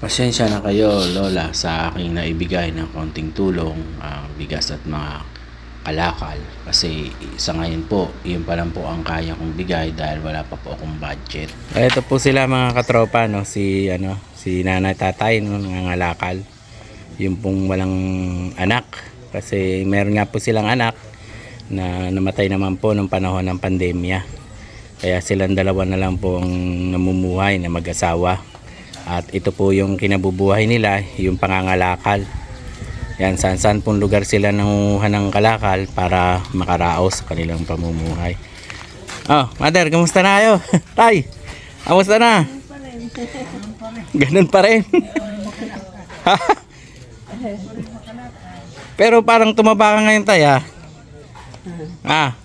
Pasensya na kayo, Lola, sa aking naibigay ng konting tulong, ah, bigas at mga kalakal. Kasi sa ngayon po, yun pa lang po ang kaya kong bigay dahil wala pa po akong budget. Ito po sila mga katropa, no? si, ano, si nanay tatay, no? nangangalakal. Yung pong walang anak. Kasi meron nga po silang anak na namatay naman po nung panahon ng pandemya. Kaya silang dalawa na lang po ang namumuhay na mag-asawa. At ito po yung kinabubuhay nila, yung pangangalakal. Yan, saan saan pong lugar sila nanguha ng kalakal para makaraos sa kanilang pamumuhay. Oh, mother, kamusta na kayo? Tay, kamusta na? Ganun pa rin. Pero parang tumaba ka ngayon tay ah. Ah.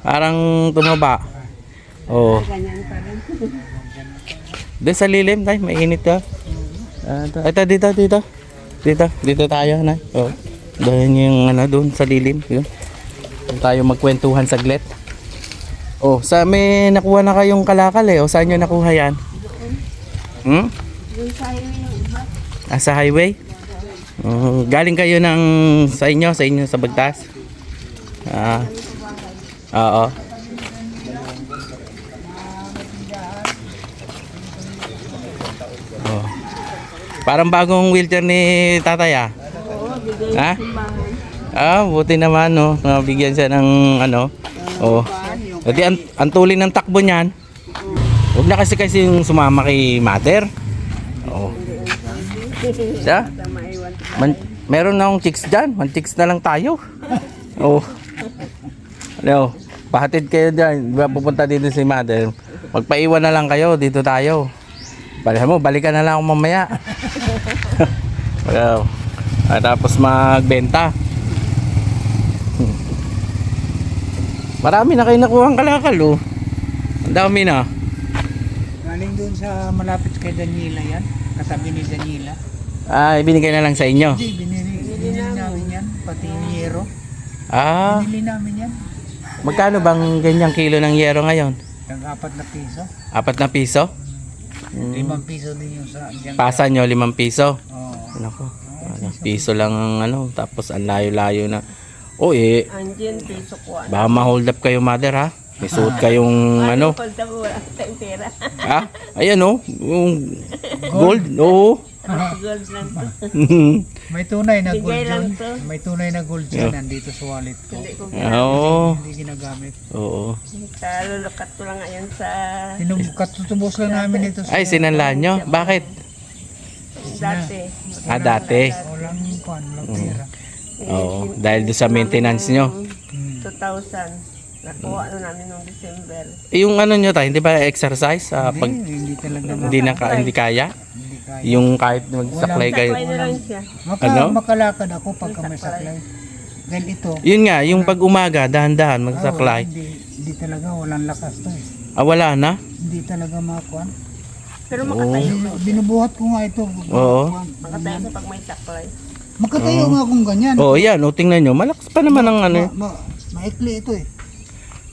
Parang tumaba. Oh. Ganyan pa rin. Doon sa lilim, tay, mainit ka. Ah, ito, ito, dito, dito. Dito, dito tayo, nay. Oh. Doon yung ano, doon sa lilim. Yun. Doon tayo magkwentuhan saglit. Oh, sa may nakuha na kayong kalakal eh. O saan nyo nakuha yan? Hmm? Sa highway iba. Ah, sa highway? Oh, galing kayo ng sa inyo, sa inyo sa Bagtas? Ah. Oo. Parang bagong wheelchair ni tatay ah. Oo, Ha? Ah, buti naman no. Nabigyan siya ng ano. Oh. Kasi ang, ang tuloy ng takbo niyan. Huwag na kasi kasi yung sumama kay mother. Oh. Siya? Man, meron na akong chicks dyan. One chicks na lang tayo. Oh. Ano, pahatid kayo dyan. Pupunta dito si mother. Magpaiwan na lang kayo. Dito tayo. Balik mo, balikan na lang ako mamaya. well, at tapos magbenta. Marami na kayo nakuha ang kalakal oh. Ang dami na. Galing doon sa malapit kay Daniela yan. Katabi ni Daniela. Ah, ibinigay na lang sa inyo. Hindi, binili, binili namin yan. Pati ni Yero. Ah, Binili namin yan. magkano bang ganyang kilo ng yero ngayon? Nag apat na piso. Apat na piso? Limang piso din yung sa dyan. Pasa nyo, limang piso. Oo. Nako, ano, piso lang ang ano, tapos ang layo-layo na. O eh, Andiyan, piso ko. Ano? baka ma-hold up kayo mother ha. May suot kayong ano. Pag daw wala tayong pera. Ha? Ayan oh, yung gold. Oo. Gold lang to. May tunay na gold Bigay lang dyan. to. May tunay na gold dyan. Nandito sa wallet ko. Hindi ko Oo. Hindi ginagamit. Oo. Kalulukat ko lang ngayon sa Tinumkat tutubos lang namin ito sa Ay, sinanlaan nyo? Bakit? dati. Ah, dati. walang kuan, walang pera. Oo. Dahil doon sa maintenance nyo. Hmm. 2000. Nakuha na namin noong December. Eh, Yung ano nyo tayo, hindi ba exercise? Ah, pag Hindi, hindi talaga hindi, na, hindi kaya? hindi kaya. Yung kahit magsaklay kayo. Sakay na lang siya. Maka, Ano? makalakad ako pagka may saklay. Dahil ito, Yun nga, yung pag umaga, dahan-dahan magsaklay. hindi, hindi talaga walang lakas to eh. Ah, wala na? Hindi talaga makuan. Pero makatayo. Binubuhat ko nga ito. Oo. Makatayo sa pag may saklay. Makatayo nga akong ganyan. Oo, oh, yan. O, tingnan nyo. Malakas pa naman ang ano. eh. Ma, maikli ito eh.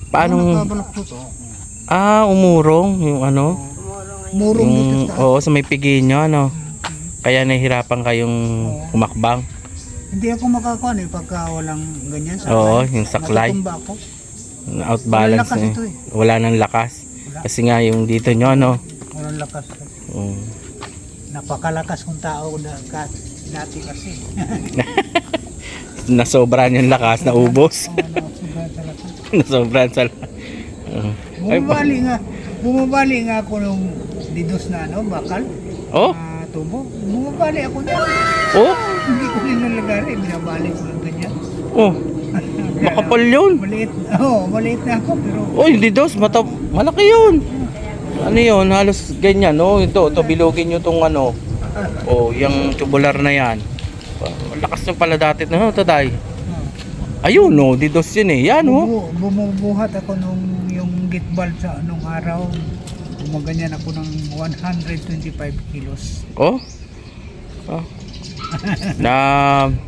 Paano? Oh. Ah, umurong. Yung ano. Tumulong Murong dito Yung, sa oo, sa may pigin nyo, ano. Kaya nahihirapan kayong kumakbang. Hindi ako makakuan eh pagka walang ganyan. Saklay. Oo, yung saklay. Natutumba ako. Outbalance Walang lakas na eh. ito eh. Wala nang lakas. Kasi nga yung dito nyo, ano. Walang lakas. Um, Napakalakas kong tao na dati kasi. nasobran yung lakas, naubos. Oo, nakasugat sa lakas. nasobran sa... Ba- Bumabali nga. Bumabali nga ako nung didos na ano, bakal. oh, Ah, tubo. Bumabali ako na. oh, Hindi ko nilalagari. Binabali ko lang ganyan. oh. Makapal yun. Maliit. Oo, oh, maliit na ako. Pero Oh, hindi dos, mata malaki yun. Ano yun, halos ganyan, no? Ito, ito, bilogin nyo tong ano. Oh, yung tubular na yan. Lakas nyo pala dati. No, taday. Ayun, no, di dos yun eh. Yan, oh. bumu- bumubuhat ako nung yung valve sa anong araw. Gumaganyan ako ng 125 kilos. Oh. oh. na,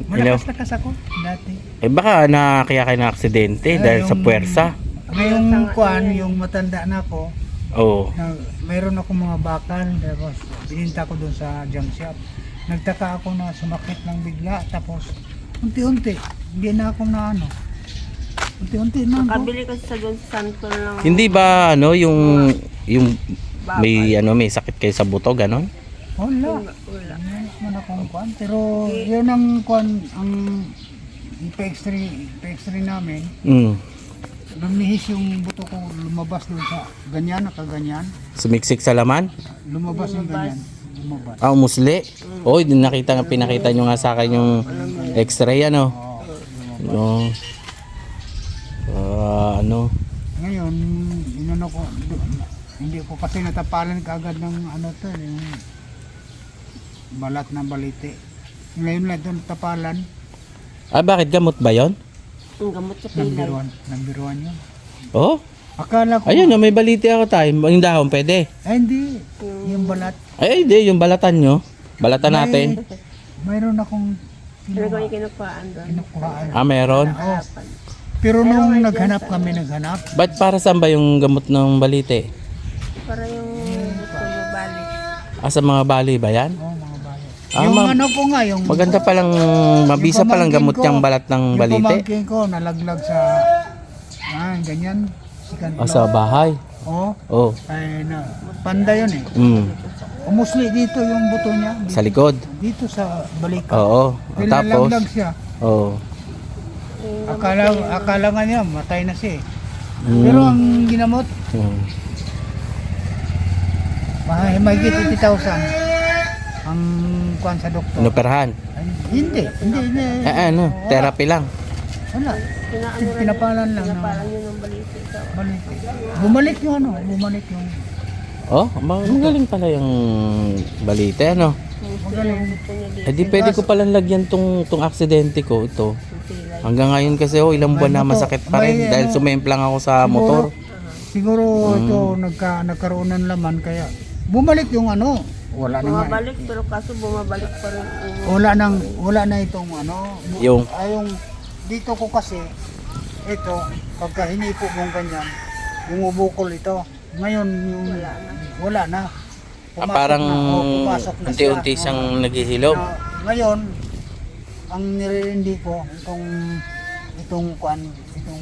you know, Malakas-lakas ako dati. eh baka na kaya kayo na aksidente Ay, dahil sa yung- puwersa. Ngayong kuan, yung matanda na ako, Oo. Na, mayroon ako mga bakal, tapos bininta ko doon sa junk shop. Nagtaka ako na sumakit lang bigla, tapos unti-unti, hindi na ako na ano. Unti-unti na ako. Kabili kasi sa doon sa Santon lang. Hindi ba ano yung yung may ano may sakit kayo sa buto ganon? Wala. Wala. Akong kwan. Pero yun ang kwan, ang ipa-x-ray, ipa-x-ray namin, Mm. lumihis yung buto ko, lumabas doon sa ganyan, nakaganyan. Sumiksik sa laman? Lumabas yung ganyan. Lumabas. Ah, umusli. Oh, din nakita nga pinakita nyo nga sa akin yung X-ray ano. No. Ah, ano? Ngayon, inano ko, hindi ko kasi natapalan kaagad ng ano to, yung balat ng balite. Ngayon lang doon tapalan, Ah, bakit gamot ba 'yon? Ang gamot sa number pilay. one, number one yun. Oh, Akala ko, ayun, oh, may baliti ako tayo. Yung dahon, pwede. ay hindi, yung balat. Ay, hindi, yung balatan nyo. Balatan natin. Mayroon akong ko kinuha, yung kinukuhaan doon? kinukuhaan. Ah, meron. Pero nung naghanap kami, naghanap, Ba't para saan ba yung gamot ng balite? Para yung tumabalik. Ah, sa mga bali ba yan? oh mga bayo. Ah, yung ma'am. ano ko nga, yung Maganda palang, mabisa Yung palang gamot ko, yung balat ng yung balite. pamangkin ko, nalaglag sa, ah, ganyan, second Ah, sa bahay. Oh, Oh. ay na, panda yun eh. Mm. Umusli dito yung buto niya. Dito, Sa likod. dito sa balik. Oo. Dahil Tapos, nalaglag siya. oh. Akala, akala nga niya, matay na siya eh. Mm. Pero ang ginamot, Mm. Mahigit mahigit 80,000 ang kuan sa doktor. Inoperahan. Ay, hindi, hindi, hindi. Eh, ano, Wala. therapy lang. Wala. Pinapalan lang. Pinapalan yun ng baliti. So, Balik. Bumalik yung ano, bumalik yung Oh, magaling pala yung balite, ano? magaling. Eh di pwede ko palang lagyan tong, tong aksidente ko, ito. Hanggang ngayon kasi oh, ilang buwan na May masakit pa rin May dahil ano, sumemplang ako sa motor. Siguro Mm. ito nagka nagkaroon ng laman kaya bumalik yung ano. Wala na nga. Bumabalik pero kaso bumabalik pa rin. yung- Wala nang wala na itong ano. bu- Yung? ay, yung dito ko kasi ito pagka hinipo mong ganyan bumubukol ito. Ngayon yung Wala na. wala na. Ah, Pumasok parang na, oh, pumasok na siya. unti-unti Oh. siyang naghihilom. Na, ngayon, ang nirindi ko, itong, itong kwan, itong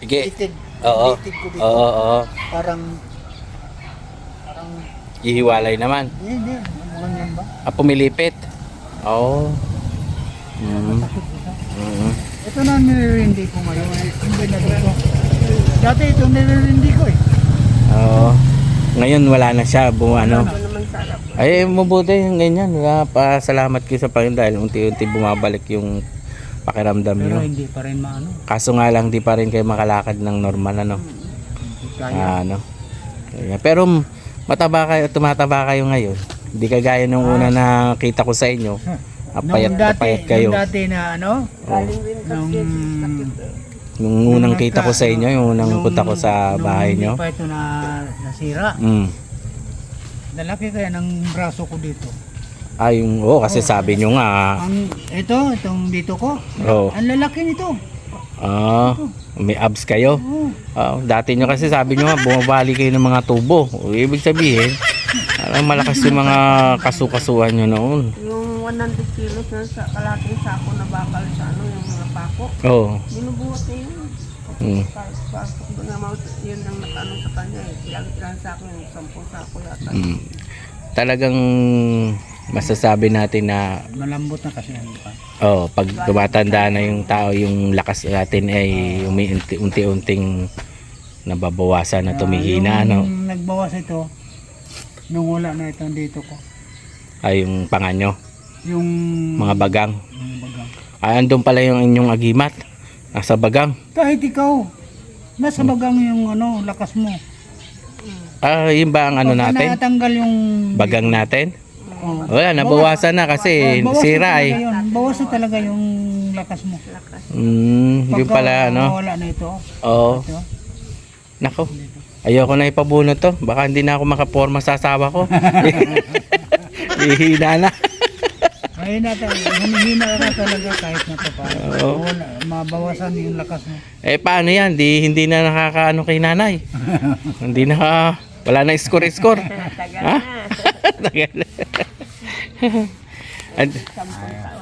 Sige. itig, Oo. itig ko dito, Oo, oo. parang, Ihiwalay naman. hindi, ganyan ba? Ah, pumilipit. Oo. Mm. Sakit ito. Mm. Ito na ang nirindi ko ngayon, hindi na dito. Dati ito nirindi ko eh. Oo. Ngayon wala na siya, bu ano. Ito naman sarap. Ay, mabuti yung ganyan. Pasalamat ko sa Panginoon dahil unti-unti bumabalik yung pakiramdam Pero niyo. hindi pa rin maano. Kaso nga lang di pa rin kayo makalakad ng normal ano. Hindi kaya. Ah, ano. Pero mataba kayo, tumataba kayo ngayon. Hindi kagaya nung una na kita ko sa inyo. Apayat nung dati, na payat kayo. nung dati na ano, kasi Nung-. Nung unang nung kita ko sa inyo, yung unang nung- punta ko sa nung bahay hindi nyo. pa ito na nasira. Mm. Lalaki kaya ng braso ko dito. Ah, yung, oh, kasi sabi nyo nga, Ang ito, itong dito ko. oh, Ang lalaki nito. Ah, may abs kayo. Ah, dati nyo kasi sabi nyo nga, bumabali kayo ng mga tubo. O, ibig sabihin, alam, malakas yung mga kasukasuhan nyo noon. Yung 100 kilos na sa kalating sako na bakal sa ano, yung mga pako. Oo. Oh, Binubuhat na yun. mm. Pas- Pasok doon naman, yun ang nakaano sa kanya eh. Ilang, ilang sako yung 10 sako yata. Mm. Talagang masasabi natin na malambot na kasi ang mukha. oh, pag tumatanda na yung tao, yung lakas natin ay umiunti- unti-unting nababawasan na tumihina, Ah, no? yung nagbawas ito, nung wala na ito dito ko. Ay, yung panganyo, Yung mga bagang. yung bagang. Ay, andun pala yung inyong agimat. Nasa bagang. Kahit ikaw, nasa bagang yung ano, lakas mo. Ah, yun ba ang ano natin? natanggal yung Bagang natin? Oh. Wala, nabawasan na kasi Oh, bawas na sira talaga eh. yun. Bawas na talaga yung lakas mo. Mm, yun pala ano. Wala na ito. Oo. ito. Nako. Ayoko na ipabunot to. Baka hindi na ako makaporma sa asawa ko. Ihina na. Ay, Mahina talaga. Humihina ka talaga kahit na pa paano. Oo. Wala, mabawasan yung lakas mo. Eh paano yan? Di, hindi na nakakaano kay nanay. hindi na, wala na score-score. Tagal Ha? Tagal. Na.